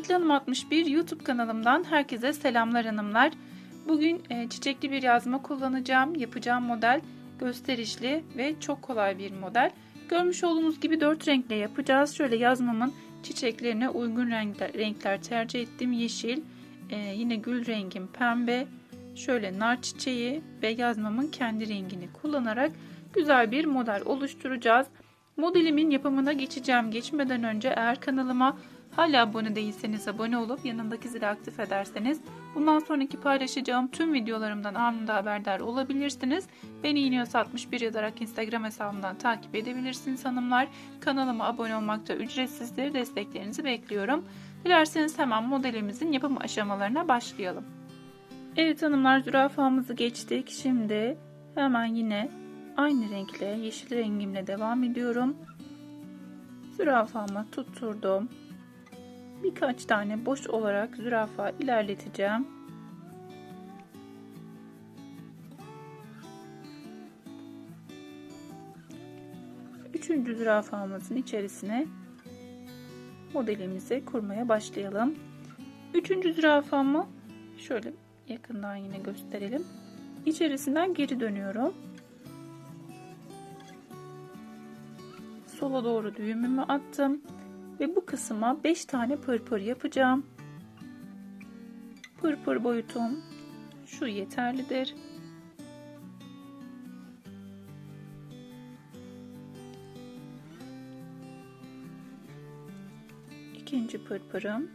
Hareketli Hanım 61 YouTube kanalımdan herkese selamlar hanımlar. Bugün e, çiçekli bir yazma kullanacağım. Yapacağım model gösterişli ve çok kolay bir model. Görmüş olduğunuz gibi 4 renkle yapacağız. Şöyle yazmamın çiçeklerine uygun renkler, renkler tercih ettim. Yeşil, e, yine gül rengim pembe, şöyle nar çiçeği ve yazmamın kendi rengini kullanarak güzel bir model oluşturacağız. Modelimin yapımına geçeceğim. Geçmeden önce eğer kanalıma hala abone değilseniz abone olup yanındaki zili aktif ederseniz bundan sonraki paylaşacağım tüm videolarımdan anında haberdar olabilirsiniz. Beni iniyorsa 61 yazarak Instagram hesabımdan takip edebilirsiniz hanımlar. Kanalıma abone olmak da ücretsizdir. Desteklerinizi bekliyorum. Dilerseniz hemen modelimizin yapım aşamalarına başlayalım. Evet hanımlar zürafamızı geçtik. Şimdi hemen yine aynı renkle yeşil rengimle devam ediyorum. Zürafamı tutturdum. Birkaç tane boş olarak zürafa ilerleteceğim. Üçüncü zürafamızın içerisine modelimizi kurmaya başlayalım. Üçüncü zürafamı şöyle yakından yine gösterelim. İçerisinden geri dönüyorum. Sola doğru düğümümü attım ve bu kısma 5 tane pırpır yapacağım. Pırpır boyutum şu yeterlidir. İkinci pırpırım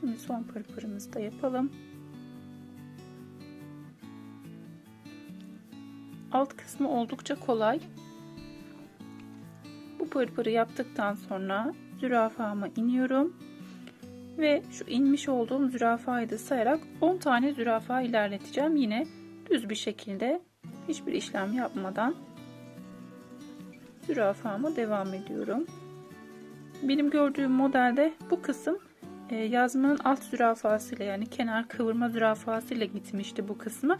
Şimdi son pırpırımızı da yapalım. Alt kısmı oldukça kolay. Bu pırpırı yaptıktan sonra zürafama iniyorum. Ve şu inmiş olduğum zürafayı da sayarak 10 tane zürafa ilerleteceğim. Yine düz bir şekilde hiçbir işlem yapmadan zürafama devam ediyorum. Benim gördüğüm modelde bu kısım e, yazmanın alt zürafasıyla yani kenar kıvırma zürafasıyla gitmişti bu kısmı.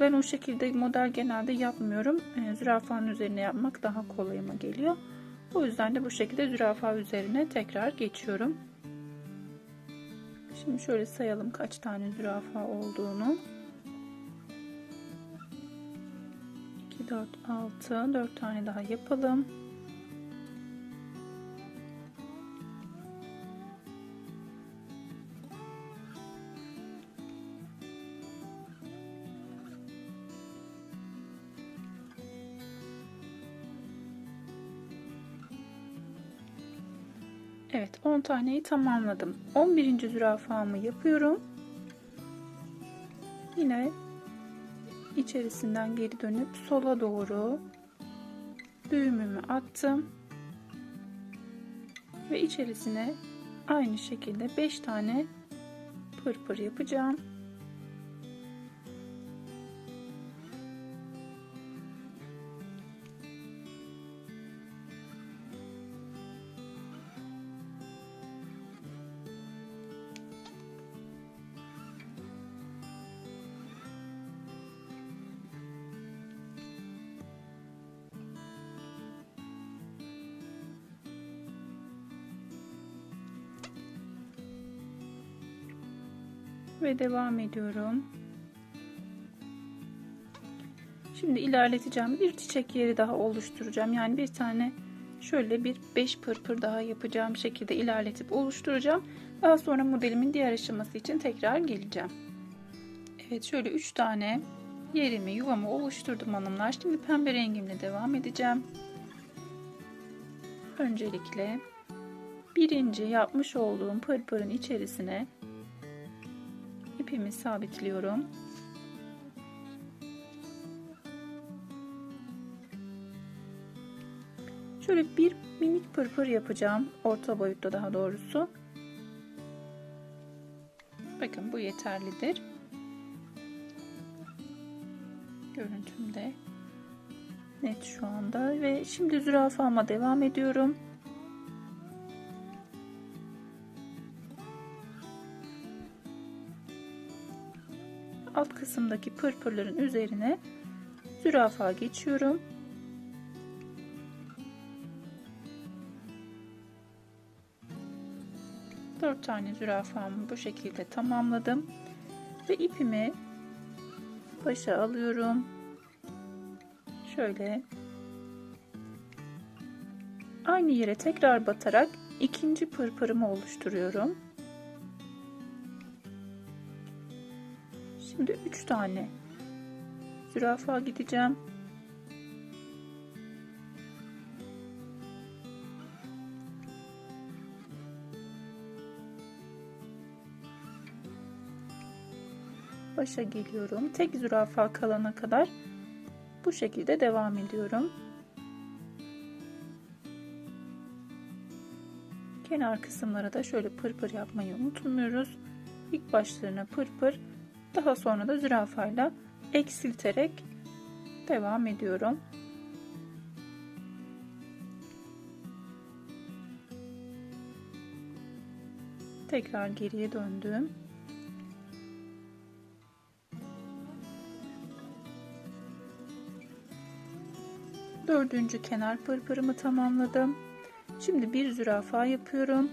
Ben o şekilde model genelde yapmıyorum. E, zürafanın üzerine yapmak daha kolayıma geliyor. O yüzden de bu şekilde zürafa üzerine tekrar geçiyorum. Şimdi şöyle sayalım kaç tane zürafa olduğunu. 2, 4, 6, 4 tane daha yapalım. 10 taneyi tamamladım. 11. zürafamı yapıyorum. Yine içerisinden geri dönüp sola doğru düğümümü attım. Ve içerisine aynı şekilde 5 tane pırpır yapacağım. Ve devam ediyorum. Şimdi ilerleteceğim. Bir çiçek yeri daha oluşturacağım. Yani bir tane şöyle bir 5 pırpır daha yapacağım şekilde ilerletip oluşturacağım. Daha sonra modelimin diğer aşaması için tekrar geleceğim. Evet şöyle 3 tane yerimi yuvamı oluşturdum hanımlar. Şimdi pembe rengimle devam edeceğim. Öncelikle birinci yapmış olduğum pırpırın içerisine ipimi sabitliyorum. Şöyle bir minik pırpır yapacağım. Orta boyutta daha doğrusu. Bakın bu yeterlidir. Görüntümde net şu anda ve şimdi zürafama devam ediyorum. Alt kısımdaki pırpırların üzerine zürafa geçiyorum. Dört tane zürafamı bu şekilde tamamladım ve ipimi başa alıyorum. Şöyle aynı yere tekrar batarak ikinci pırpırımı oluşturuyorum. Şimdi 3 tane zürafa gideceğim. Başa geliyorum. Tek zürafa kalana kadar bu şekilde devam ediyorum. Kenar kısımlara da şöyle pırpır yapmayı unutmuyoruz. İlk başlarına pırpır, daha sonra da zürafayla eksilterek devam ediyorum. Tekrar geriye döndüm. Dördüncü kenar pırpırımı tamamladım. Şimdi bir zürafa yapıyorum.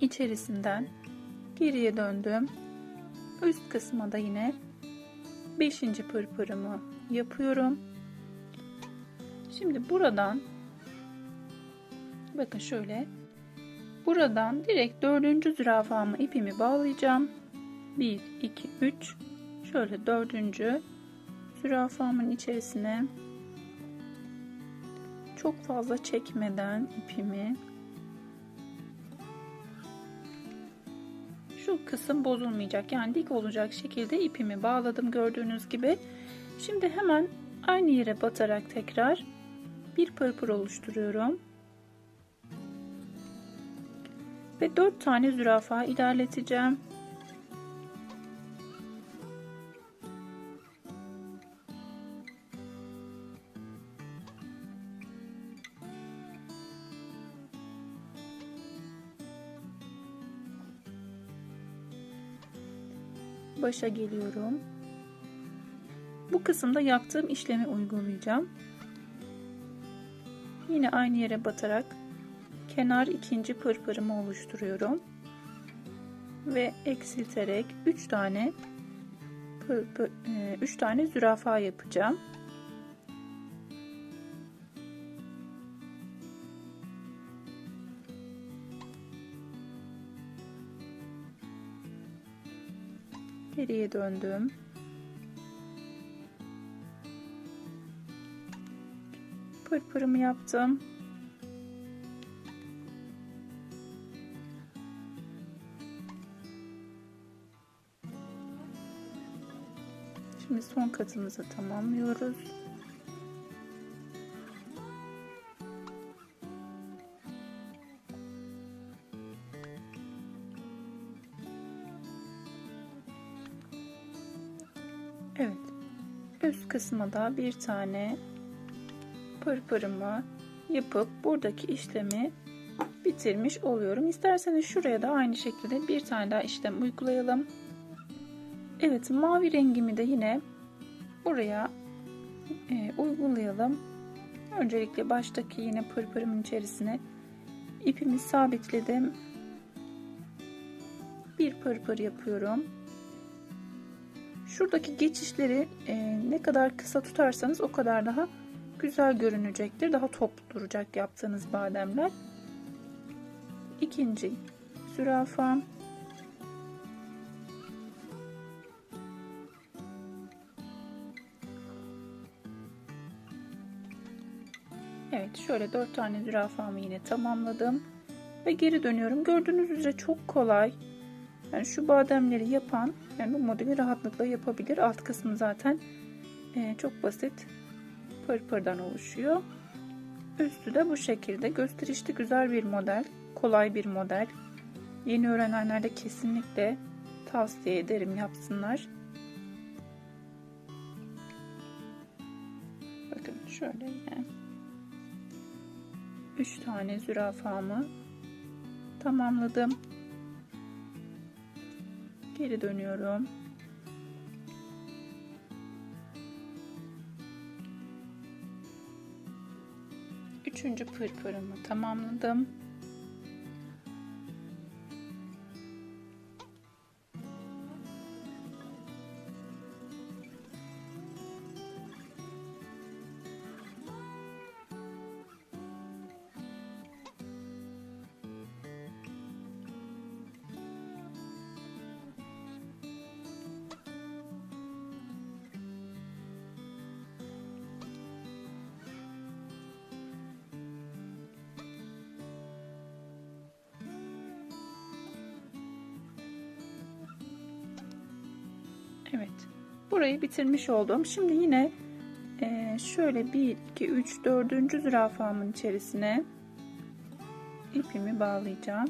İçerisinden geriye döndüm. Üst kısma da yine 5. pırpırımı yapıyorum. Şimdi buradan bakın şöyle buradan direkt dördüncü zürafamı ipimi bağlayacağım. 1 2 3 şöyle dördüncü zürafamın içerisine çok fazla çekmeden ipimi şu kısım bozulmayacak. Yani dik olacak şekilde ipimi bağladım gördüğünüz gibi. Şimdi hemen aynı yere batarak tekrar bir pırpır oluşturuyorum. Ve 4 tane zürafa ilerleteceğim başa geliyorum. Bu kısımda yaptığım işlemi uygulayacağım. Yine aynı yere batarak kenar ikinci pırpırımı oluşturuyorum. Ve eksilterek 3 tane 3 tane zürafa yapacağım. Geriye döndüm. Pırpırımı yaptım. Şimdi son katımızı tamamlıyoruz. Üst kısma da bir tane pırpırımı yapıp buradaki işlemi bitirmiş oluyorum. İsterseniz şuraya da aynı şekilde bir tane daha işlem uygulayalım. Evet mavi rengimi de yine buraya e, uygulayalım. Öncelikle baştaki yine pırpırımın içerisine ipimi sabitledim. Bir pırpır yapıyorum. Şuradaki geçişleri e, ne kadar kısa tutarsanız o kadar daha güzel görünecektir. Daha top duracak yaptığınız bademler. İkinci zürafam. Evet şöyle dört tane zürafamı yine tamamladım. Ve geri dönüyorum. Gördüğünüz üzere çok kolay. Yani şu bademleri yapan yani bu modeli rahatlıkla yapabilir. Alt kısmı zaten e, çok basit pırpırdan oluşuyor. Üstü de bu şekilde gösterişli güzel bir model. Kolay bir model. Yeni öğrenenler de kesinlikle tavsiye ederim yapsınlar. Bakın şöyle yine 3 tane zürafamı tamamladım. Geri dönüyorum. Üçüncü pırpırımı tamamladım. Evet. Burayı bitirmiş oldum. Şimdi yine e, şöyle 1, 2, 3, 4. zürafamın içerisine ipimi bağlayacağım.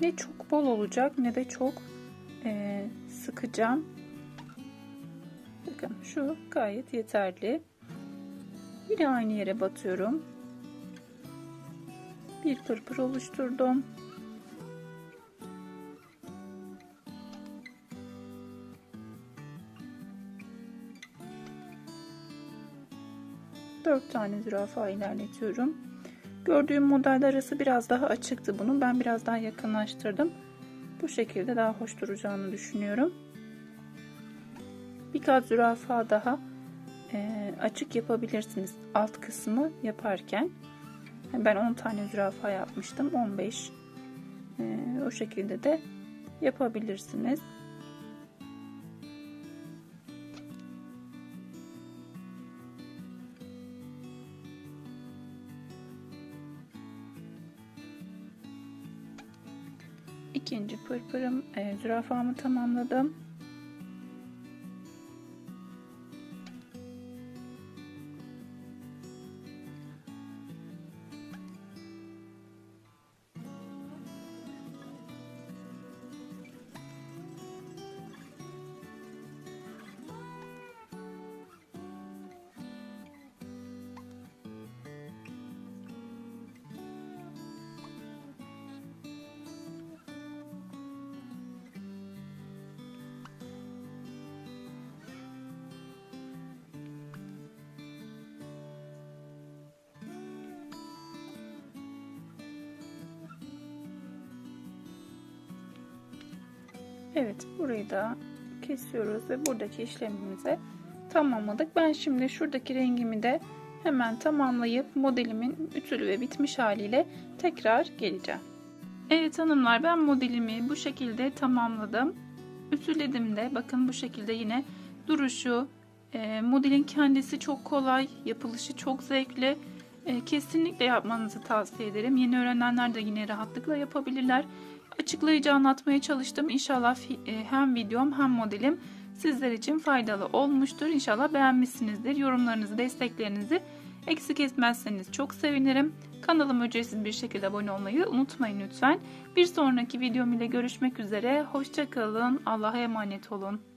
Ne çok bol olacak ne de çok e, sıkacağım. Bakın şu gayet yeterli. Yine aynı yere batıyorum. Bir pırpır oluşturdum. Dört tane zürafa ilerletiyorum. Gördüğüm model arası biraz daha açıktı bunun. Ben biraz daha yakınlaştırdım. Bu şekilde daha hoş duracağını düşünüyorum. Birkaç zürafa daha e, açık yapabilirsiniz alt kısmı yaparken. Ben 10 tane zürafa yapmıştım. 15 e, o şekilde de yapabilirsiniz. İkinci pırpırım e, zürafamı tamamladım. Evet burayı da kesiyoruz ve buradaki işlemimizi tamamladık. Ben şimdi şuradaki rengimi de hemen tamamlayıp modelimin ütülü ve bitmiş haliyle tekrar geleceğim. Evet hanımlar ben modelimi bu şekilde tamamladım. Ütüledim de bakın bu şekilde yine duruşu, e, modelin kendisi çok kolay, yapılışı çok zevkli. E, kesinlikle yapmanızı tavsiye ederim. Yeni öğrenenler de yine rahatlıkla yapabilirler açıklayıcı anlatmaya çalıştım. İnşallah e, hem videom hem modelim sizler için faydalı olmuştur. İnşallah beğenmişsinizdir. Yorumlarınızı, desteklerinizi eksik etmezseniz çok sevinirim. Kanalıma ücretsiz bir şekilde abone olmayı unutmayın lütfen. Bir sonraki videom ile görüşmek üzere. Hoşçakalın. Allah'a emanet olun.